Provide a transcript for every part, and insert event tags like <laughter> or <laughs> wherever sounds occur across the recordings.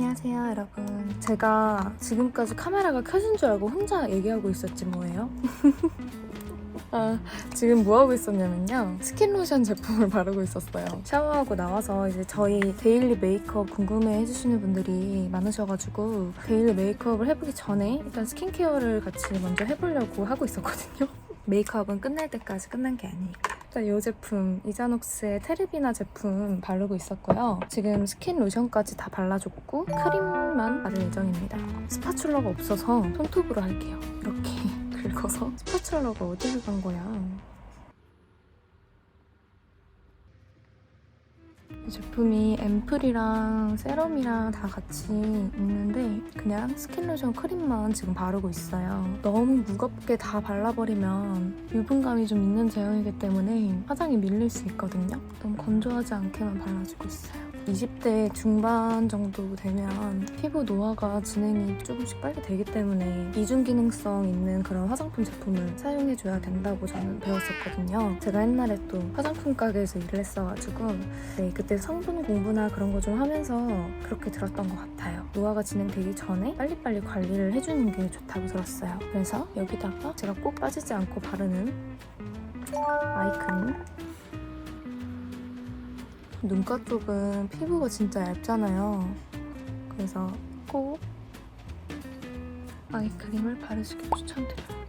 안녕하세요 여러분 제가 지금까지 카메라가 켜진 줄 알고 혼자 얘기하고 있었지 뭐예요? <laughs> 아, 지금 뭐 하고 있었냐면요. 스킨 로션 제품을 <laughs> 바르고 있었어요. 샤워하고 나와서 이제 저희 데일리 메이크업 궁금해 해주시는 분들이 많으셔가지고 데일리 메이크업을 해보기 전에 일단 스킨케어를 같이 먼저 해보려고 하고 있었거든요. <laughs> 메이크업은 끝날 때까지 끝난 게 아니니까. 일단 이 제품 이자녹스의 테르비나 제품 바르고 있었고요. 지금 스킨 로션까지 다 발라줬고 크림만 바를 예정입니다. 스파츌러가 없어서 손톱으로 할게요. 이렇게 <laughs> 긁어서 스파츌러가 어디를 간 거야? 이 제품이 앰플이랑 세럼이랑 다 같이 있는데 그냥 스킨 로션 크림만 지금 바르고 있어요. 너무 무겁게 다 발라버리면 유분감이 좀 있는 제형이기 때문에 화장이 밀릴 수 있거든요. 너무 건조하지 않게만 발라주고 있어요. 20대 중반 정도 되면 피부 노화가 진행이 조금씩 빨리 되기 때문에 이중 기능성 있는 그런 화장품 제품을 사용해줘야 된다고 저는 배웠었거든요. 제가 옛날에 또 화장품 가게에서 일을 했어가지고 네, 그때 성분 공부나 그런 거 좀 하면서 그렇게 들었던 것 같아요. 노화가 진행되기 전에 빨리빨리 관리를 해주는 게 좋다고 들었어요. 그래서 여기다가 제가 꼭 빠지지 않고 바르는 아이크림 눈가 쪽은 피부가 진짜 얇잖아요. 그래서 꼭 아이크림을 바르시길 추천드려요.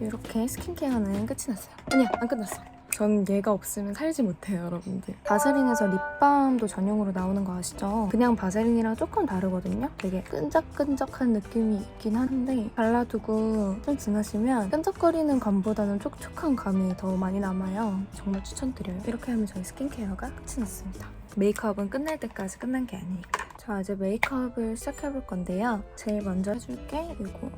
이렇게 스킨케어는 끝이 났어요. 아니야, 안 끝났어. 전 얘가 없으면 살지 못해요, 여러분들. 바세린에서 립밤도 전용으로 나오는 거 아시죠? 그냥 바세린이랑 조금 다르거든요? 되게 끈적끈적한 느낌이 있긴 한데 발라두고 좀 지나시면 끈적거리는 감보다는 촉촉한 감이 더 많이 남아요. 정말 추천드려요. 이렇게 하면 저희 스킨케어가 끝이 났습니다. 메이크업은 끝날 때까지 끝난 게 아니니까. 자, 이제 메이크업을 시작해볼 건데요. 제일 먼저 해줄 게 이거.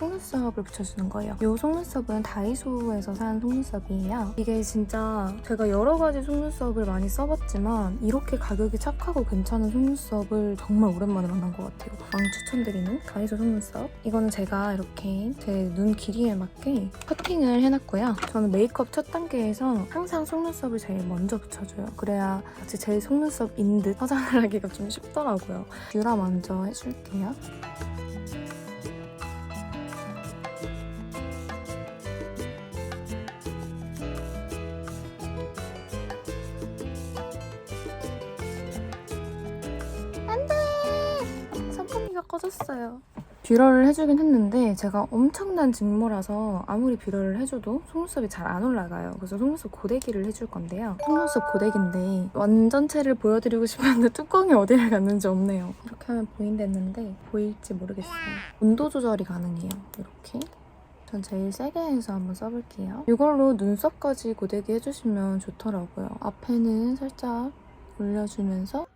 속눈썹을 붙여주는 거예요. 이 속눈썹은 다이소에서 산 속눈썹이에요. 이게 진짜 제가 여러 가지 속눈썹을 많이 써봤지만 이렇게 가격이 착하고 괜찮은 속눈썹을 정말 오랜만에 만난 것 같아요. 왕 추천드리는 다이소 속눈썹. 이거는 제가 이렇게 제 눈 길이에 맞게 커팅을 해놨고요. 저는 메이크업 첫 단계에서 항상 속눈썹을 제일 먼저 붙여줘요. 그래야 같이 제 속눈썹인 듯 <laughs> 화장을 하기가 좀 쉽더라고요. 뷰라 먼저 해줄게요. 꺼졌어요. 뷰러를 해주긴 했는데 제가 엄청난 직모라서 아무리 뷰러를 해줘도 속눈썹이 잘 안 올라가요. 그래서 속눈썹 고데기를 해줄 건데요. 속눈썹 고데기인데 완전체를 보여드리고 싶었는데 <laughs> 뚜껑이 어디를 갔는지 없네요. 이렇게 하면 보인댔는데 보일지 모르겠어요. 온도 조절이 가능해요. 이렇게. 전 제일 세게 해서 한번 써볼게요. 이걸로 눈썹까지 고데기 해주시면 좋더라고요. 앞에는 살짝 올려주면서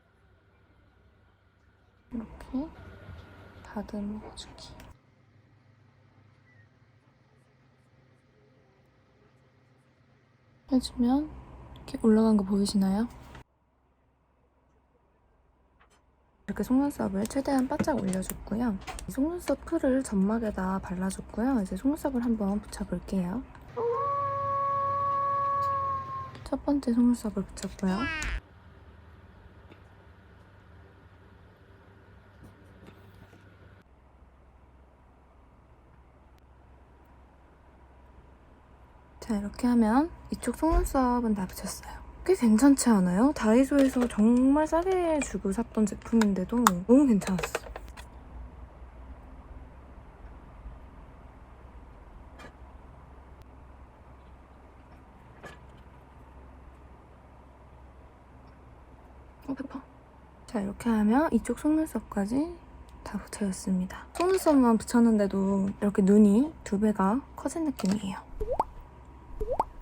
이렇게 다듬어 주기. 해주면 이렇게 올라간 거 보이시나요? 이렇게 속눈썹을 최대한 바짝 올려줬고요. 이 속눈썹 풀을 점막에다 발라줬고요. 이제 속눈썹을 한번 붙여볼게요. 첫 번째 속눈썹을 붙였고요. 자 이렇게 하면 이쪽 속눈썹은 다 붙였어요. 꽤 괜찮지 않아요? 다이소에서 정말 싸게 주고 샀던 제품인데도 너무 괜찮았어요. 어, 페퍼. 자 이렇게 하면 이쪽 속눈썹까지 다 붙여졌습니다. 속눈썹만 붙였는데도 이렇게 눈이 두 배가 커진 느낌이에요.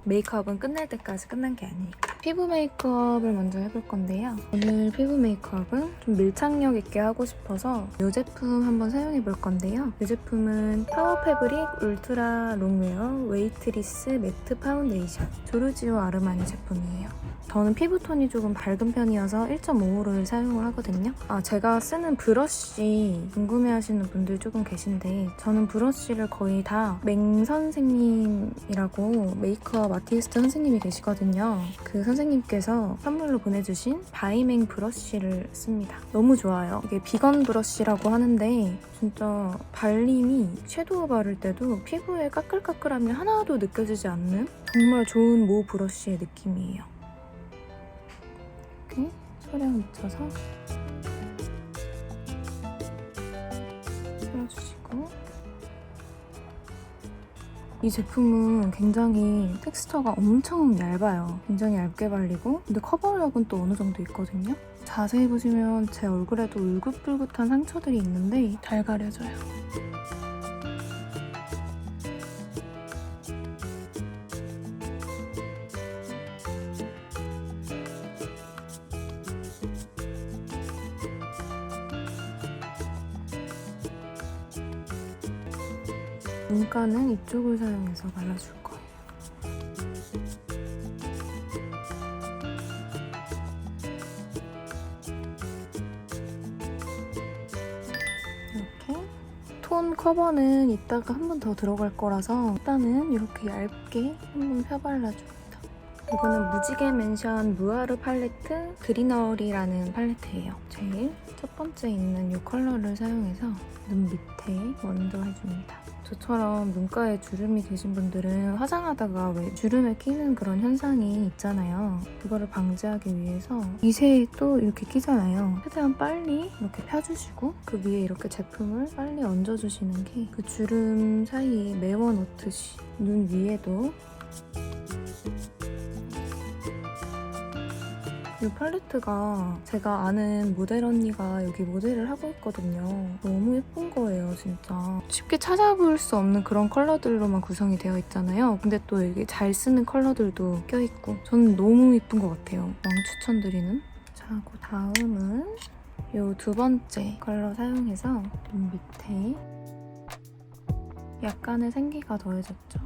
메이크업은 끝날 때까지 끝난 게 아니니까. 피부 메이크업을 먼저 해볼 건데요. 오늘 피부 메이크업은 좀 밀착력 있게 하고 싶어서 이 제품 한번 사용해 볼 건데요. 이 제품은 파워 패브릭 울트라 롱웨어 웨이트리스 매트 파운데이션 조르지오 아르마니 제품이에요. 저는 피부톤이 조금 밝은 편이어서 1.5를 사용을 하거든요. 아, 제가 쓰는 브러쉬 궁금해하시는 분들 조금 계신데 저는 브러쉬를 거의 다 맹 선생님이라고 메이크업 아티스트 선생님이 계시거든요. 그 선생님께서 선물로 보내주신 바이맹 브러쉬를 씁니다. 너무 좋아요. 이게 비건 브러쉬라고 하는데 진짜 발림이 섀도우 바를 때도 피부에 까끌까끌함이 하나도 느껴지지 않는 정말 좋은 모 브러쉬의 느낌이에요. 이렇게 소량 묻혀서 풀어주시고 이 제품은 굉장히 텍스처가 엄청 얇아요. 굉장히 얇게 발리고 근데 커버력은 또 어느 정도 있거든요. 자세히 보시면 제 얼굴에도 울긋불긋한 상처들이 있는데 잘 가려져요. 눈가는 이쪽을 사용해서 발라줄 거예요. 이렇게 톤 커버는 이따가 한 번 더 들어갈 거라서 일단은 이렇게 얇게 한 번 펴발라줍니다. 이거는 무지개 맨션 무아르 팔레트 그리너리라는 팔레트예요. 제일 첫 번째 있는 이 컬러를 사용해서 눈 밑에 먼저 해줍니다. 저처럼 눈가에 주름이 계신 분들은 화장하다가 왜 주름에 끼는 그런 현상이 있잖아요. 그거를 방지하기 위해서 이새에 또 이렇게 끼잖아요. 최대한 빨리 이렇게 펴주시고 그 위에 이렇게 제품을 빨리 얹어주시는 게 그 주름 사이에 메워 놓듯이 눈 위에도 이 팔레트가 제가 아는 모델 언니가 여기 모델을 하고 있거든요. 너무 예쁜 거예요, 진짜. 쉽게 찾아볼 수 없는 그런 컬러들로만 구성이 되어 있잖아요. 근데 또 이게 잘 쓰는 컬러들도 껴있고 저는 너무 예쁜 것 같아요. 왕 추천드리는. 자, 그 다음은 이 두 번째 컬러 사용해서 눈 밑에 약간의 생기가 더해졌죠.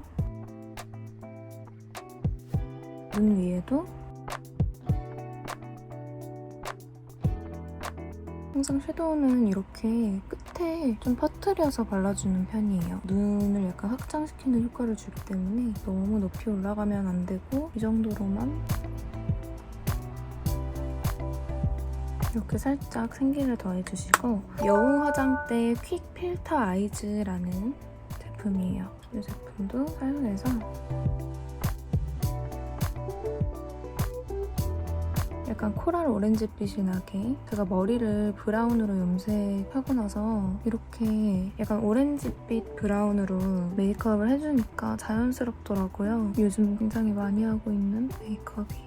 눈 위에도 항상 섀도우는 이렇게 끝에 좀 퍼뜨려서 발라주는 편이에요. 눈을 약간 확장시키는 효과를 주기 때문에 너무 높이 올라가면 안 되고 이 정도로만 이렇게 살짝 생기를 더해주시고 여우 화장대 퀵 필터 아이즈라는 제품이에요. 이 제품도 사용해서 약간 코랄 오렌지빛이 나게 제가 머리를 브라운으로 염색하고 나서 이렇게 약간 오렌지빛 브라운으로 메이크업을 해주니까 자연스럽더라고요. 요즘 굉장히 많이 하고 있는 메이크업이에요.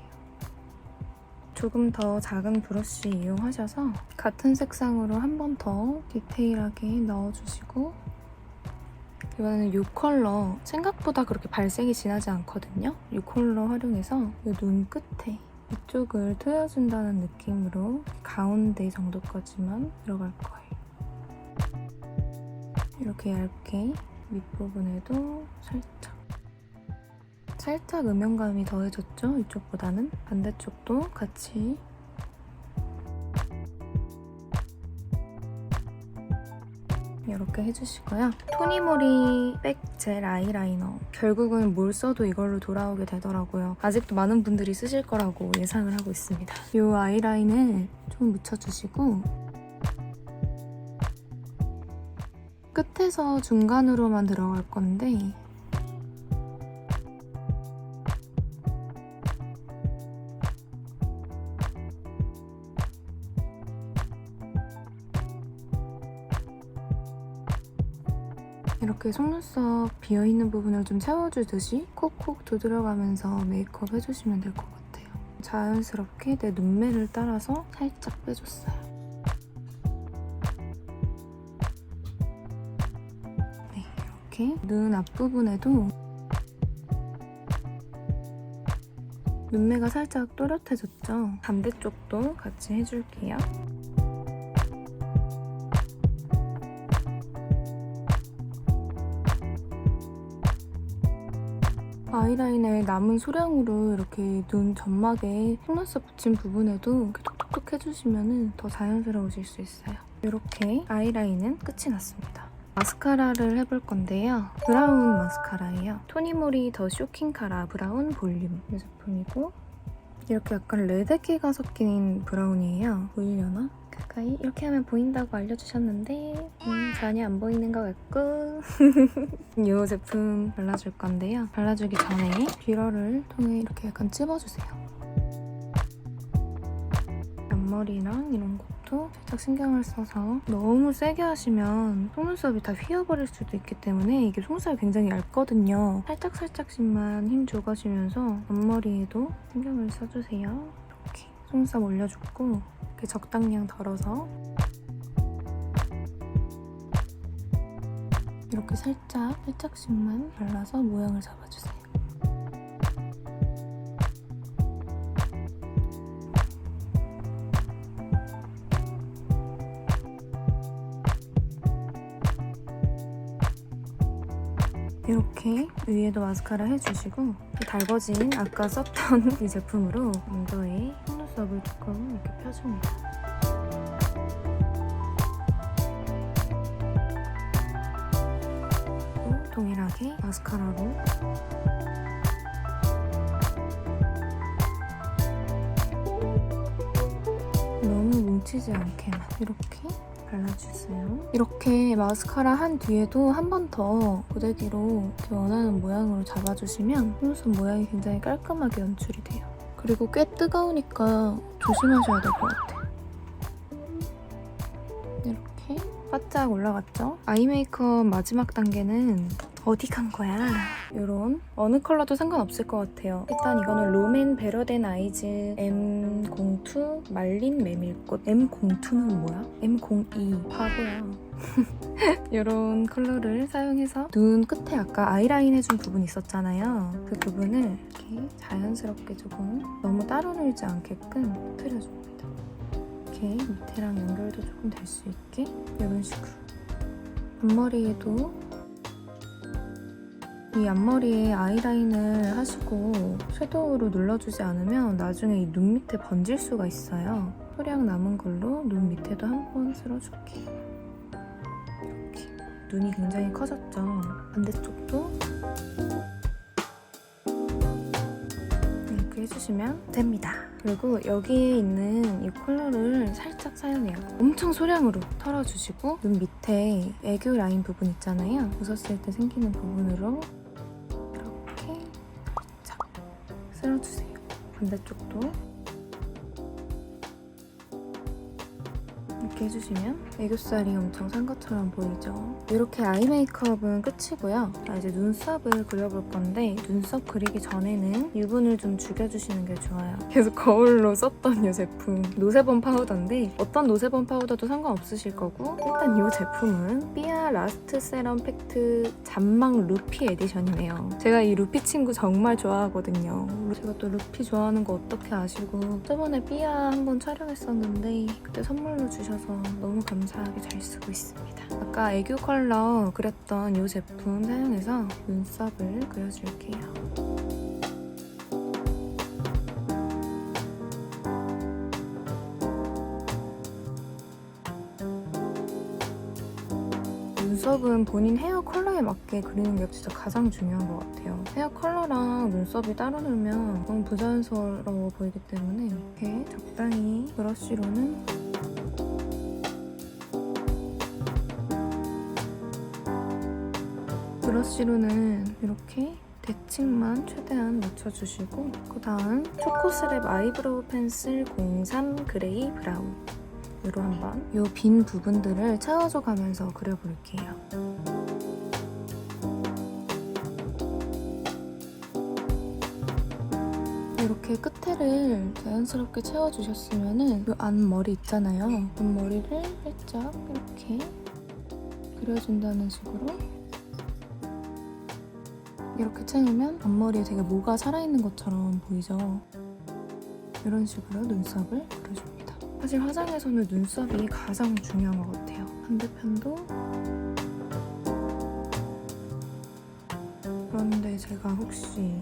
조금 더 작은 브러쉬 이용하셔서 같은 색상으로 한 번 더 디테일하게 넣어주시고 이번에는 이 컬러 생각보다 그렇게 발색이 진하지 않거든요. 이 컬러 활용해서 이 눈 끝에 이쪽을 트여준다는 느낌으로 가운데 정도까지만 들어갈 거예요. 이렇게 얇게 밑부분에도 살짝 살짝 음영감이 더해졌죠? 이쪽보다는 반대쪽도 같이 이렇게 해주시고요. 토니모리 백젤 아이라이너. 결국은 뭘 써도 이걸로 돌아오게 되더라고요. 아직도 많은 분들이 쓰실 거라고 예상을 하고 있습니다. 이 아이라인을 좀 묻혀주시고 끝에서 중간으로만 들어갈 건데 이렇게 속눈썹 비어있는 부분을 좀 채워주듯이 콕콕 두드려가면서 메이크업 해주시면 될 것 같아요. 자연스럽게 내 눈매를 따라서 살짝 빼줬어요. 네, 이렇게 눈 앞부분에도 눈매가 살짝 또렷해졌죠? 반대쪽도 같이 해줄게요. 아이라인을 남은 소량으로 이렇게 눈 점막에 속눈썹 붙인 부분에도 이렇게 톡톡톡 해주시면 더 자연스러우실 수 있어요. 이렇게 아이라인은 끝이 났습니다. 마스카라를 해볼 건데요. 브라운 마스카라예요. 토니모리 더 쇼킹 카라 브라운 볼륨 이 제품이고 이렇게 약간 레드기가 섞인 브라운이에요. 보이려나? 가까이 이렇게 하면 보인다고 알려주셨는데 음, 전혀 안 보이는 것 같고 <laughs> 이 제품 발라줄 건데요. 발라주기 전에 뷰러를 통해 이렇게 약간 찝어주세요. 앞머리랑 이런 것도 살짝 신경을 써서 너무 세게 하시면 속눈썹이 다 휘어버릴 수도 있기 때문에 이게 속눈썹이 굉장히 얇거든요. 살짝살짝씩만 힘 줘가시면서 앞머리에도 신경을 써주세요. 속눈썹 올려주고 이렇게 적당량 덜어서 이렇게 살짝 살짝씩만 발라서 모양을 잡아주세요. 이렇게 위에도 마스카라 해주시고 이 달궈진 아까 썼던 <laughs> 이 제품으로 엉덩이 에 속눈썹을 조금 이렇게 펴줍니다. 또 동일하게 마스카라로 너무 뭉치지 않게만 이렇게 발라주세요. 이렇게 마스카라 한 뒤에도 한 번 더 고데기로 원하는 모양으로 잡아주시면 속눈썹 모양이 굉장히 깔끔하게 연출이 돼요. 그리고 꽤 뜨거우니까 조심하셔야 될 것 같아요. 이렇게 바짝 올라갔죠? 아이 메이크업 마지막 단계는 어디 간 거야? 이런 어느 컬러도 상관없을 것 같아요. 일단 이거는 롬앤 베러덴 아이즈 M02 말린 메밀꽃 M02는 뭐야? M02 바보야. <laughs> 이런 컬러를 사용해서 눈 끝에 아까 아이라인 해준 부분 있었잖아요. 그 부분을 이렇게 자연스럽게 조금 너무 따로 놀지 않게끔 틀어줍니다. 이렇게 밑에랑 연결도 조금 될 수 있게 이런 식으로 앞머리에도 이 앞머리에 아이라인을 하시고 섀도우로 눌러주지 않으면 나중에 이 눈 밑에 번질 수가 있어요. 소량 남은 걸로 눈 밑에도 한 번 쓸어줄게요. 이렇게 눈이 굉장히 커졌죠. 반대쪽도 이렇게 해주시면 됩니다. 그리고 여기에 있는 이 컬러를 살짝 사용해요. 엄청 소량으로 털어주시고 눈 밑에 애교 라인 부분 있잖아요. 웃었을 때 생기는 부분으로 쓸어주세요. 반대쪽도 이렇게 해주시면 애교살이 엄청 산 것처럼 보이죠? 이렇게 아이 메이크업은 끝이고요. 자, 이제 눈썹을 그려볼 건데 눈썹 그리기 전에는 유분을 좀 죽여주시는 게 좋아요. <laughs> 계속 거울로 썼던 이 제품 노세범 파우더인데 어떤 노세범 파우더도 상관없으실 거고 일단 이 제품은 삐아 라스트 세럼 팩트 잔망 루피 에디션이네요. 제가 이 루피 친구 정말 좋아하거든요. 제가 또 루피 좋아하는 거 어떻게 아시고 저번에 삐아 한번 촬영했었는데 그때 선물로 주셔서 너무 감사하게 잘 쓰고 있습니다. 아까 애교 컬러 그렸던 이 제품 사용해서 눈썹을 그려줄게요. 눈썹은 본인 헤어 컬러에 맞게 그리는 게 진짜 가장 중요한 것 같아요. 헤어 컬러랑 눈썹이 따로 놀면 너무 부자연스러워 보이기 때문에 이렇게 적당히 브러쉬로는 브러쉬로는 이렇게 대칭만 최대한 맞춰주시고 그 다음 초코스랩 아이브로우 펜슬 03 그레이 브라운 으로 한번 이 빈 부분들을 채워줘 가면서 그려볼게요. 이렇게 끝에를 자연스럽게 채워주셨으면은 이 앞머리 있잖아요. 앞머리를 살짝 이렇게 그려준다는 식으로 이렇게 채우면 앞머리에 되게 뭐가 살아있는 것처럼 보이죠? 이런 식으로 눈썹을 그려줍니다. 사실 화장에서는 눈썹이 가장 중요한 것 같아요. 반대편도 그런데 제가 혹시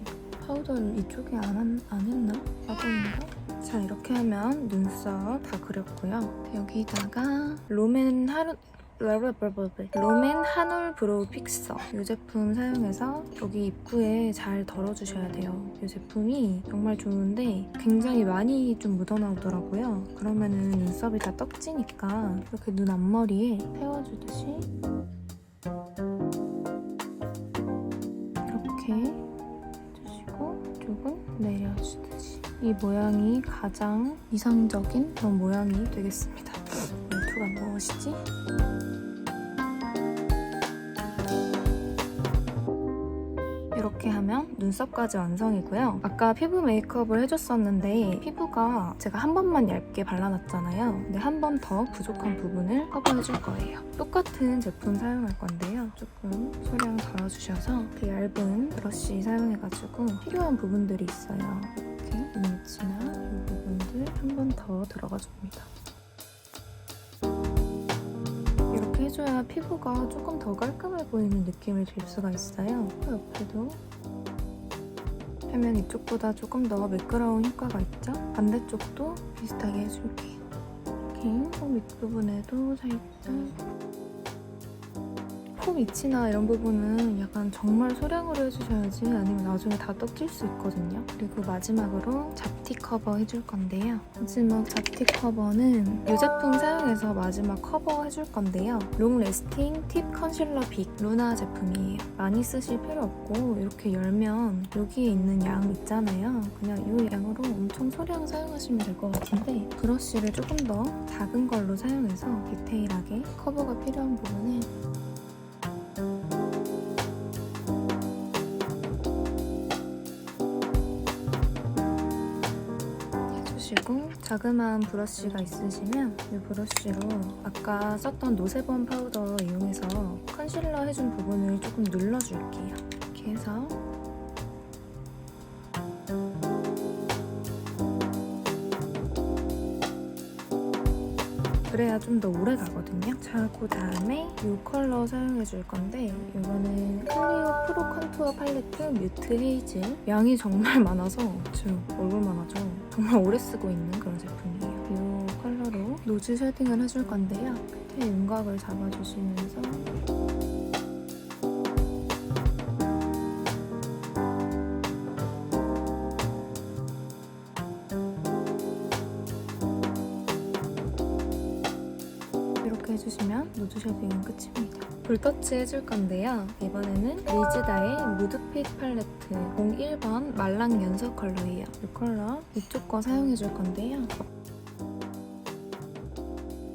파우더를 이쪽에 안, 한- 안 했나? 빠졌는가? 자 이렇게 하면 눈썹 다 그렸고요. 여기다가 롬앤 하루 롬앤 한올 브로우 픽서 이 제품 사용해서 여기 입구에 잘 덜어주셔야 돼요. 이 제품이 정말 좋은데 굉장히 많이 좀 묻어나오더라고요. 그러면은 눈썹이 다 떡지니까 이렇게 눈 앞머리에 세워주듯이 이렇게 해주시고 이쪽은 내려주듯이 이 모양이 가장 이상적인 그런 모양이 되겠습니다. 말투가 무엇이지? 눈썹까지 완성이고요. 아까 피부 메이크업을 해줬었는데 피부가 제가 한 번만 얇게 발라놨잖아요. 근데 한 번 더 부족한 부분을 커버해줄 거예요. 똑같은 제품 사용할 건데요. 조금 소량 덜어주셔서 그 얇은 브러쉬 사용해가지고 필요한 부분들이 있어요. 이렇게 이미지나 이 부분들 한 번 더 들어가 줍니다. 이렇게 해줘야 피부가 조금 더 깔끔해 보이는 느낌을 줄 수가 있어요. 코 옆에도 하면 이쪽보다 조금 더 매끄러운 효과가 있죠? 반대쪽도 비슷하게 해줄게요. 이렇게 코 밑부분에도 살짝 코 밑이나 이런 부분은 약간 정말 소량으로 해주셔야지 아니면 나중에 다 떡질 수 있거든요. 그리고 마지막으로 잡티 커버 해줄 건데요. 마지막 잡티 커버는 이 제품 사용해서 마지막 커버 해줄 건데요. 롱 레스팅 팁 컨실러 빅 루나 제품이에요. 많이 쓰실 필요 없고 이렇게 열면 여기에 있는 양 있잖아요. 그냥 이 양으로 엄청 소량 사용하시면 될 것 같은데 브러쉬를 조금 더 작은 걸로 사용해서 디테일하게 커버가 필요한 부분을 해주시고 자그마한 브러쉬가 있으시면 이 브러쉬로 아까 썼던 노세범 파우더 이용해서 컨실러 해준 부분을 조금 눌러줄게요. 이렇게 해서 좀 더 오래 가거든요. 자, 그 다음에 이 컬러 사용해 줄 건데 이거는 클리오 프로 컨투어 팔레트 뮤트 헤이즐 양이 정말 많아서 지금 얼굴만 하죠. 정말 오래 쓰고 있는 그런 제품이에요. 이 컬러로 노즈 쉐딩을 해줄 건데요. 끝에 윤곽을 잡아주시면서 노즈 쉐딩은 끝입니다. 볼터치 해줄 건데요. 이번에는 리즈다의 무드핏 팔레트 01번 말랑 연석 컬러예요. 이 컬러 이쪽 거 사용해줄 건데요.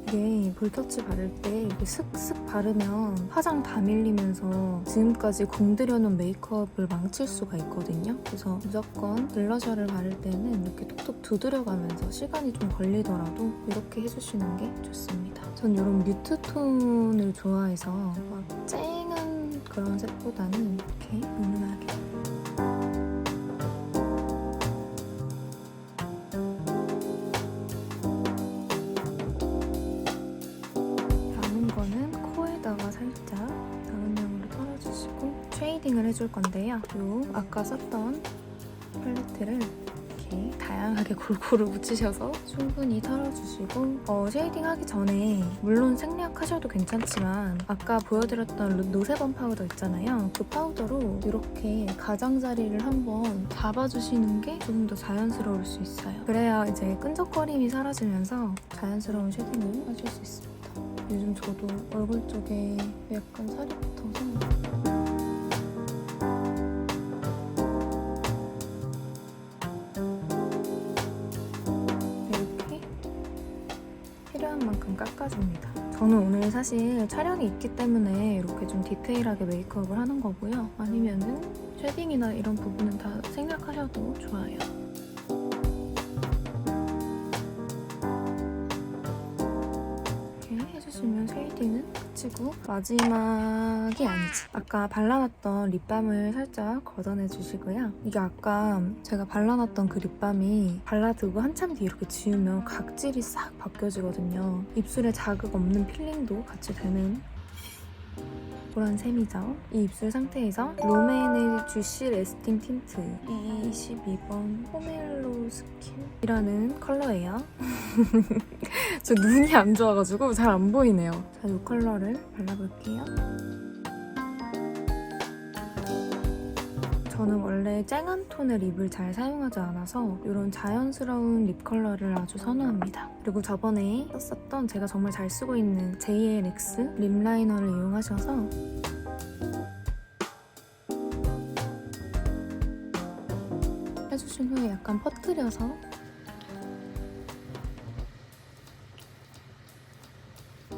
이게 볼터치 바를 때 이렇게 슥슥 바르면 화장 다 밀리면서 지금까지 공들여놓은 메이크업을 망칠 수가 있거든요. 그래서 무조건 블러셔를 바를 때는 이렇게 톡톡 두드려가면서 시간이 좀 걸리더라도 이렇게 해주시는 게 좋습니다. 전 이런 뮤트 톤을 좋아해서 막 쨍한 그런 색보다는 이렇게 은은하게 남은 거는 코에다가 살짝 다른 양으로 털어주시고 쉐이딩을 해줄 건데요. 요 아까 썼던 팔레트를 다양하게 골고루 묻히셔서 충분히 털어주시고 어, 쉐이딩 하기 전에 물론 생략하셔도 괜찮지만 아까 보여드렸던 루- 노세범 파우더 있잖아요. 그 파우더로 이렇게 가장자리를 한번 잡아주시는 게 조금 더 자연스러울 수 있어요. 그래야 이제 끈적거림이 사라지면서 자연스러운 쉐딩을 하실 수 있습니다. 요즘 저도 얼굴 쪽에 약간 살이 붙어서 깎아줍니다. 저는 오늘 사실 촬영이 있기 때문에 이렇게 좀 디테일하게 메이크업을 하는 거고요. 아니면은 쉐딩이나 이런 부분은 다 생략하셔도 좋아요. 이렇게 해주시면 쉐이딩은 끝이고 마지막이 아니지. 아까 발라놨던 립밤을 살짝 걷어내 주시고요. 이게 아까 제가 발라놨던 그 립밤이 발라두고 한참 뒤에 이렇게 지우면 각질이 싹 벗겨지거든요. 입술에 자극 없는 필링도 같이 되는 그런 셈이죠. 이 입술 상태에서 롬앤의 주시 레스팅 틴트 22번 포멜로 스킨이라는 컬러예요. <laughs> 저 눈이 안 좋아가지고 잘 안 보이네요. 자, 이 컬러를 발라볼게요. 저는 원래 쨍한 톤의 립을 잘 사용하지 않아서 이런 자연스러운 립 컬러를 아주 선호합니다. 그리고 저번에 썼었던 제가 정말 잘 쓰고 있는 JLX 립 라이너를 이용하셔서 해주신 후에 약간 퍼뜨려서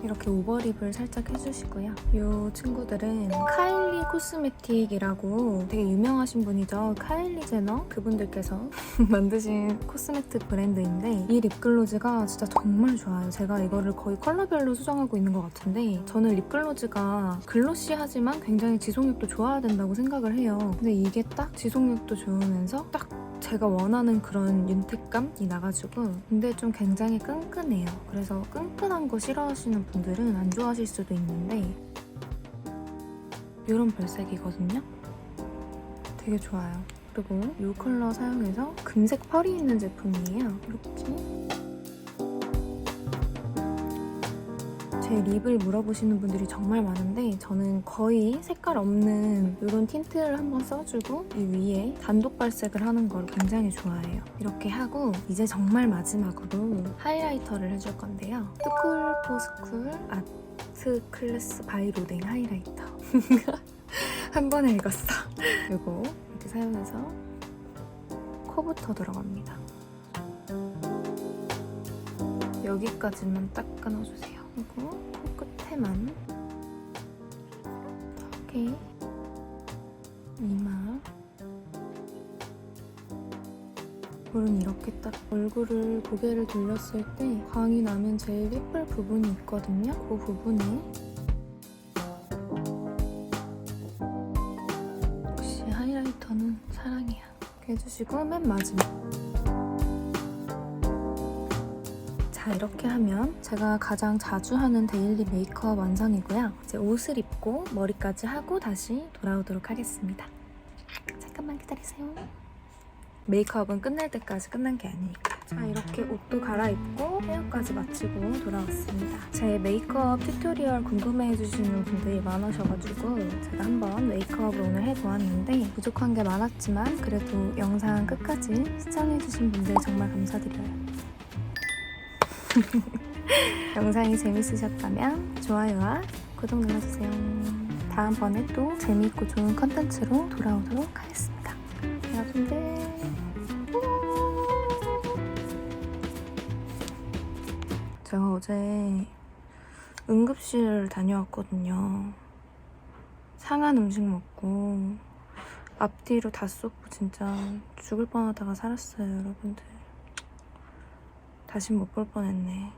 이렇게 오버립을 살짝 해주시고요. 이 친구들은 카일리 코스메틱이라고 되게 유명하신 분이죠. 카일리 제너 그분들께서 <laughs> 만드신 코스메틱 브랜드인데 이 립글로즈가 진짜 정말 좋아요. 제가 이거를 거의 컬러별로 수정하고 있는 것 같은데 저는 립글로즈가 글로시하지만 굉장히 지속력도 좋아야 된다고 생각을 해요. 근데 이게 딱 지속력도 좋으면서 딱 제가 원하는 그런 윤택감이 나가지고 근데 좀 굉장히 끈끈해요. 그래서 끈끈한 거 싫어하시는 분들은 안 좋아하실 수도 있는데 이런 별색이거든요. 되게 좋아요. 그리고 이 컬러 사용해서 금색 펄이 있는 제품이에요. 이렇게 제 립을 물어보시는 분들이 정말 많은데 저는 거의 색깔 없는 이런 틴트를 한번 써주고 이 위에 단독 발색을 하는 걸 굉장히 좋아해요. 이렇게 하고 이제 정말 마지막으로 하이라이터를 해줄 건데요. 스쿨 포스쿨 아트 클래스 바이 로댕 하이라이터. <laughs> 한 번에 읽었어. 이거 이렇게 사용해서 코부터 들어갑니다. 여기까지만 딱 끊어주세요. 그리고 코끝에만 턱에 이마 물은 이렇게 딱 얼굴을 고개를 돌렸을 때 광이 나면 제일 예쁠 부분이 있거든요. 그 부분에 역시 하이라이터는 사랑이야. 이렇게 해주시고 맨 마지막 자 이렇게 하면 제가 가장 자주 하는 데일리 메이크업 완성이고요. 이제 옷을 입고 머리까지 하고 다시 돌아오도록 하겠습니다. 잠깐만 기다리세요. 메이크업은 끝날 때까지 끝난 게 아니니까. 자 이렇게 옷도 갈아입고 헤어까지 마치고 돌아왔습니다. 제 메이크업 튜토리얼 궁금해해주시는 분들이 많으셔가지고 제가 한번 메이크업을 오늘 해보았는데 부족한 게 많았지만 그래도 영상 끝까지 시청해주신 분들 정말 감사드려요. <laughs> 영상이 재밌으셨다면 좋아요와 구독 눌러주세요. 다음번에 또 재미있고 좋은 컨텐츠로 돌아오도록 하겠습니다. 여러분들 제가 어제 응급실 다녀왔거든요. 상한 음식 먹고 앞뒤로 다 쏟고 진짜 죽을 뻔하다가 살았어요, 여러분들. 다시 못 볼 뻔했네.